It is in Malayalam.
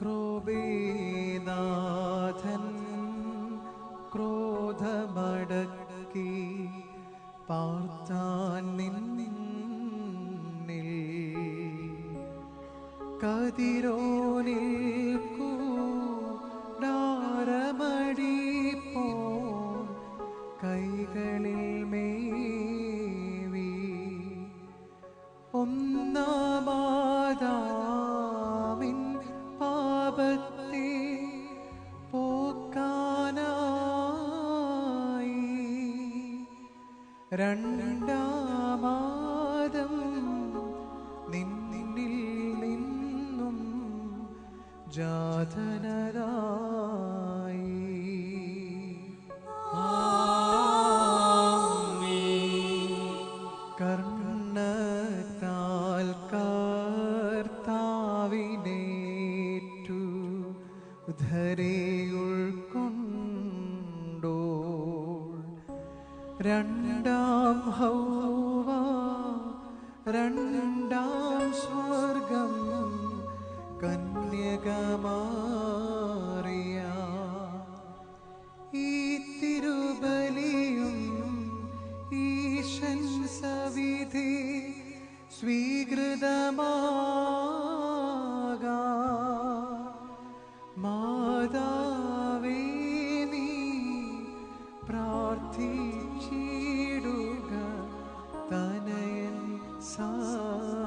ക്രോബേനാഥൻ ക്രോധമടക്കി പാർത്താൻ നിന്നിൽ കതിരോനിൽ കൂടാരമടി പാപത്തെ പോക്കാനായി. രണ്ടാമാദം നിന്നിൽ നിന്നും ജാതനരായി ധരയുൾക്കൊണ്ടോ രണ്ടാം ഹൗവ രണ്ടാം സ്വർഗം കന്യകമാറിയ. ഈ ഈശൻ സവിധി സ്വീകൃതമാ song.